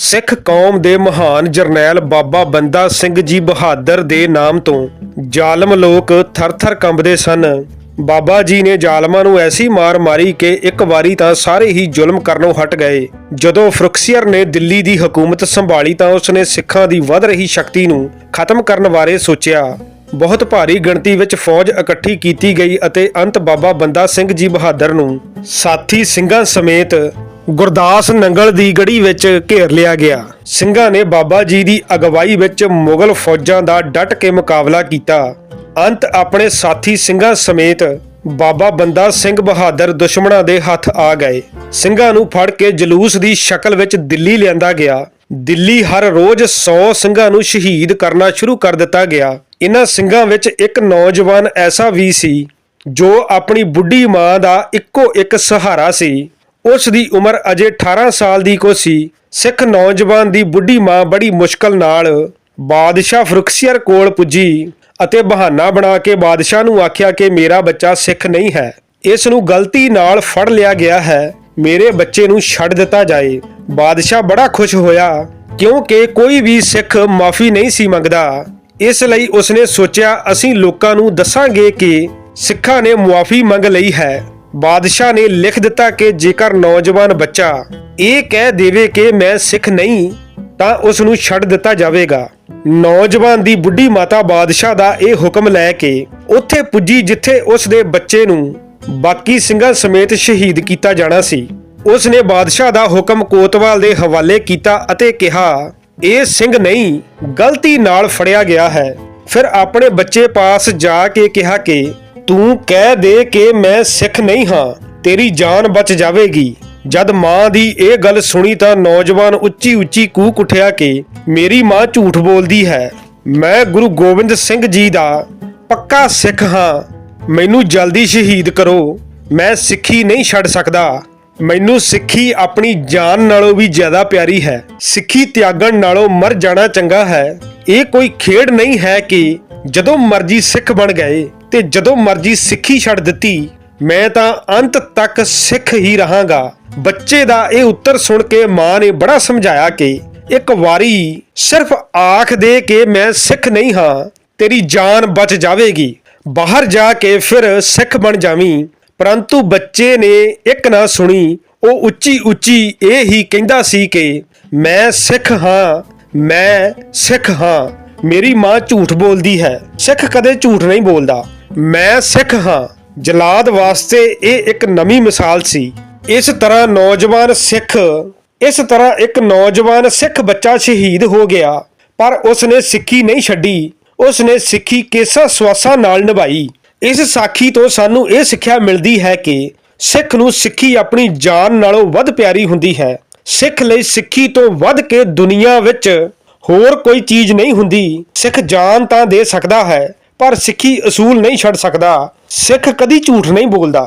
ਸਿੱਖ ਕੌਮ ਦੇ ਮਹਾਨ ਜਰਨੈਲ ਬਾਬਾ ਬੰਦਾ ਸਿੰਘ ਜੀ ਬਹਾਦਰ ਦੇ ਨਾਮ ਤੋਂ ਜ਼ਾਲਮ ਲੋਕ ਥਰ-ਥਰ ਕੰਬਦੇ ਸਨ। ਬਾਬਾ ਜੀ ਨੇ ਜ਼ਾਲਮਾਂ ਨੂੰ ਐਸੀ ਮਾਰ ਮਾਰੀ ਕਿ ਇੱਕ ਵਾਰੀ ਤਾਂ ਸਾਰੇ ਹੀ ਜ਼ੁਲਮ ਕਰਨੋਂ ਹਟ ਗਏ। ਜਦੋਂ ਫਰੁਕਸੀਅਰ ਨੇ ਦਿੱਲੀ ਦੀ ਹਕੂਮਤ ਸੰਭਾਲੀ ਤਾਂ ਉਸਨੇ ਸਿੱਖਾਂ ਦੀ ਵੱਧ ਰਹੀ ਸ਼ਕਤੀ ਨੂੰ ਖਤਮ ਕਰਨ ਬਾਰੇ ਸੋਚਿਆ। ਬਹੁਤ ਭਾਰੀ ਗਿਣਤੀ ਵਿੱਚ ਫੌਜ ਇਕੱਠੀ ਕੀਤੀ ਗਈ ਅਤੇ ਅੰਤ ਬਾਬਾ ਬੰਦਾ ਸਿੰਘ ਜੀ ਬਹਾਦਰ ਨੂੰ ਸਾਥੀ ਸਿੰਘਾਂ ਸਮੇਤ ਗੁਰਦਾਸ ਨੰਗਲ ਦੀ ਗੜੀ ਵਿੱਚ ਘੇਰ ਲਿਆ ਗਿਆ। ਸਿੰਘਾਂ ਨੇ ਬਾਬਾ ਜੀ ਦੀ ਅਗਵਾਈ ਵਿੱਚ ਮੁਗਲ ਫੌਜਾਂ ਦਾ ਡਟ ਕੇ ਮੁਕਾਬਲਾ ਕੀਤਾ। ਅੰਤ ਆਪਣੇ ਸਾਥੀ ਸਿੰਘਾਂ ਸਮੇਤ ਬਾਬਾ ਬੰਦਾ ਸਿੰਘ ਬਹਾਦਰ ਦੁਸ਼ਮਣਾਂ ਦੇ ਹੱਥ ਆ ਗਏ। ਸਿੰਘਾਂ ਨੂੰ ਫੜ ਕੇ ਜਲੂਸ ਦੀ ਸ਼ਕਲ ਵਿੱਚ ਦਿੱਲੀ ਲਿਆਂਦਾ ਗਿਆ। ਦਿੱਲੀ ਹਰ ਰੋਜ਼ 100 ਸਿੰਘਾਂ ਨੂੰ ਸ਼ਹੀਦ ਕਰਨਾ ਸ਼ੁਰੂ ਕਰ ਦਿੱਤਾ ਗਿਆ। ਇਹਨਾਂ ਸਿੰਘਾਂ ਵਿੱਚ ਇੱਕ ਨੌਜਵਾਨ ਐਸਾ ਵੀ ਸੀ, ਜੋ ਆਪਣੀ ਬੁੱਢੀ ਮਾਂ ਦਾ ਇੱਕੋ ਇੱਕ ਸਹਾਰਾ ਸੀ। ਉਸ ਦੀ ਉਮਰ ਅਜੇ 18 ਸਾਲ ਦੀ ਕੋ ਸੀ। ਸਿੱਖ ਨੌਜਵਾਨ ਦੀ ਬੁੱਢੀ ਮਾਂ ਬੜੀ ਮੁਸ਼ਕਲ ਨਾਲ ਬਾਦਸ਼ਾਹ ਫਰੁਖਸੀਅਰ ਕੋਲ ਪੁੱਜੀ ਅਤੇ ਬਹਾਨਾ ਬਣਾ ਕੇ ਬਾਦਸ਼ਾਹ ਨੂੰ ਆਖਿਆ ਕਿ ਮੇਰਾ ਬੱਚਾ ਸਿੱਖ ਨਹੀਂ ਹੈ। ਇਸ ਨੂੰ ਗਲਤੀ ਨਾਲ ਫੜ ਲਿਆ ਗਿਆ ਹੈ। ਮੇਰੇ ਬੱਚੇ ਨੂੰ ਛੱਡ ਦਿੱਤਾ ਜਾਏ। ਬਾਦਸ਼ਾਹ ਬੜਾ ਖੁਸ਼ ਹੋਇਆ ਕਿਉਂਕਿ ਕੋਈ ਵੀ ਸਿੱਖ ਮਾਫੀ ਨਹੀਂ ਸੀ ਮੰਗਦਾ। ਇਸ ਲਈ ਉਸਨੇ ਸੋਚਿਆ, ਅਸੀਂ ਲੋਕਾਂ ਨੂੰ ਦੱਸਾਂਗੇ ਕਿ ਸਿੱਖਾਂ ਨੇ ਮੁਆਫੀ ਮੰਗ ਲਈ ਹੈ। ਬਾਦਸ਼ਾਹ ਨੇ ਲਿਖ ਦਿੱਤਾ ਕਿ ਜੇਕਰ ਨੌਜਵਾਨ ਬੱਚਾ ਇਹ ਕਹਿ ਦੇਵੇ ਕਿ ਮੈਂ ਸਿੱਖ ਨਹੀਂ, ਤਾਂ ਉਸ ਨੂੰ ਛੱਡ ਦਿੱਤਾ ਜਾਵੇਗਾ। ਨੌਜਵਾਨ ਦੀ ਬੁੱਢੀ ਮਾਤਾ ਬਾਦਸ਼ਾਹ ਦਾ ਇਹ ਹੁਕਮ ਲੈ ਕੇ ਉੱਥੇ ਪੁੱਜੀ ਜਿੱਥੇ ਉਸ ਦੇ ਬੱਚੇ ਨੂੰ ਬਾਕੀ ਸਿੰਘਾਂ ਸਮੇਤ ਸ਼ਹੀਦ ਕੀਤਾ ਜਾਣਾ ਸੀ। ਉਸ ਨੇ ਬਾਦਸ਼ਾਹ ਦਾ ਹੁਕਮ ਕੋਤਵਾਲ ਦੇ ਹਵਾਲੇ ਕੀਤਾ ਅਤੇ ਕਿਹਾ, ਇਹ ਸਿੰਘ ਨਹੀਂ, ਗਲਤੀ ਨਾਲ ਫੜਿਆ ਗਿਆ ਹੈ। ਫਿਰ ਆਪਣੇ ਬੱਚੇ ਪਾਸ ਜਾ ਕੇ ਕਿਹਾ ਕਿ ਤੂੰ ਕਹਿ ਦੇ ਕਿ ਮੈਂ ਸਿੱਖ ਨਹੀਂ ਹਾਂ, ਤੇਰੀ ਜਾਨ ਬਚ ਜਾਵੇਗੀ। ਜਦ ਮਾਂ ਦੀ ਇਹ ਗੱਲ ਸੁਣੀ ਤਾਂ ਨੌਜਵਾਨ ਉੱਚੀ ਉੱਚੀ ਕੂਕ ਉੱਠਿਆ ਕਿ ਮੇਰੀ ਮਾਂ ਝੂਠ ਬੋਲਦੀ ਹੈ। ਮੈਂ ਗੁਰੂ ਗੋਬਿੰਦ ਸਿੰਘ ਜੀ ਦਾ ਪੱਕਾ ਸਿੱਖ ਹਾਂ। ਮੈਨੂੰ ਜਲਦੀ ਸ਼ਹੀਦ ਕਰੋ। ਮੈਂ ਸਿੱਖੀ ਨਹੀਂ ਛੱਡ ਸਕਦਾ। ਮੈਨੂੰ ਸਿੱਖੀ ਆਪਣੀ ਜਾਨ ਨਾਲੋਂ ਵੀ ਜ਼ਿਆਦਾ ਪਿਆਰੀ ਹੈ। ਸਿੱਖੀ ਤਿਆਗਣ ਨਾਲੋਂ ਮਰ ਜਾਣਾ ਚੰਗਾ ਹੈ। ਇਹ ਕੋਈ ਖੇਡ ਨਹੀਂ ਹੈ ਕਿ ਜਦੋਂ ਮਰਜ਼ੀ ਸਿੱਖ ਬਣ ਗਏ। ਤੇ ਜਦੋਂ ਮਰਜ਼ੀ ਸਿੱਖੀ ਛੱਡ ਦਿੱਤੀ, ਮੈਂ ਤਾਂ ਅੰਤ ਤੱਕ ਸਿੱਖ ਹੀ ਰਹਾਂਗਾ। ਬੱਚੇ ਦਾ ਇਹ ਉੱਤਰ ਸੁਣ ਕੇ ਮਾਂ ਨੇ ਬੜਾ ਸਮਝਾਇਆ ਕਿ ਇੱਕ ਵਾਰੀ ਸਿਰਫ ਆਖ ਦੇ ਕਿ ਮੈਂ ਸਿੱਖ ਨਹੀਂ ਹਾਂ, ਤੇਰੀ ਜਾਨ ਬਚ ਜਾਵੇਗੀ। ਬਾਹਰ ਜਾ ਕੇ ਫਿਰ ਸਿੱਖ ਬਣ ਜਾਵੀਂ। ਪਰੰਤੂ ਬੱਚੇ ਨੇ ਇੱਕ ਨਾ ਸੁਣੀ, ਉਹ ਉੱਚੀ ਉੱਚੀ ਇਹ ਹੀ ਕਹਿੰਦਾ ਸੀ ਕਿ ਮੈਂ ਸਿੱਖ ਹਾਂ, ਮੈਂ ਸਿੱਖ ਹਾਂ। ਮੇਰੀ ਮਾਂ ਝੂਠ ਬੋਲਦੀ ਹੈ। ਸਿੱਖ ਕਦੇ ਝੂਠ ਨਹੀਂ ਬੋਲਦਾ। ਮੈਂ ਸਿੱਖ ਹਾਂ। ਜਲਾਦ ਵਾਸਤੇ ਇਹ ਇੱਕ ਨਵੀਂ ਮਿਸਾਲ ਸੀ। ਇਸ ਤਰ੍ਹਾਂ ਨੌਜਵਾਨ ਸਿੱਖ, ਇਸ ਤਰ੍ਹਾਂ ਇੱਕ ਨੌਜਵਾਨ ਸਿੱਖ ਬੱਚਾ ਸ਼ਹੀਦ ਹੋ ਗਿਆ। ਪਰ ਉਸ ਨੇ ਸਿੱਖੀ ਨਹੀਂ ਛੱਡੀ। ਉਸ ਨੇ ਸਿੱਖੀ ਕੇਸਾ ਸਵਾਸਾਂ ਨਾਲ ਨਿਭਾਈ। ਇਸ ਸਾਖੀ ਤੋਂ ਸਾਨੂੰ ਇਹ ਸਿੱਖਿਆ ਮਿਲਦੀ ਹੈ ਕਿ ਸਿੱਖ ਨੂੰ ਸਿੱਖੀ ਆਪਣੀ ਜਾਨ ਨਾਲੋਂ ਵੱਧ ਪਿਆਰੀ ਹੁੰਦੀ ਹੈ। ਸਿੱਖ ਲਈ ਸਿੱਖੀ ਤੋਂ ਵੱਧ ਕੇ ਦੁਨੀਆ ਵਿੱਚ ਹੋਰ ਕੋਈ ਚੀਜ਼ ਨਹੀਂ ਹੁੰਦੀ। ਸਿੱਖ ਜਾਨ ਤਾਂ ਦੇ ਸਕਦਾ ਹੈ। ਪਰ ਸਿੱਖੀ ਅਸੂਲ ਨਹੀਂ ਛੱਡ ਸਕਦਾ। ਸਿੱਖ ਕਦੀ ਝੂਠ ਨਹੀਂ ਬੋਲਦਾ।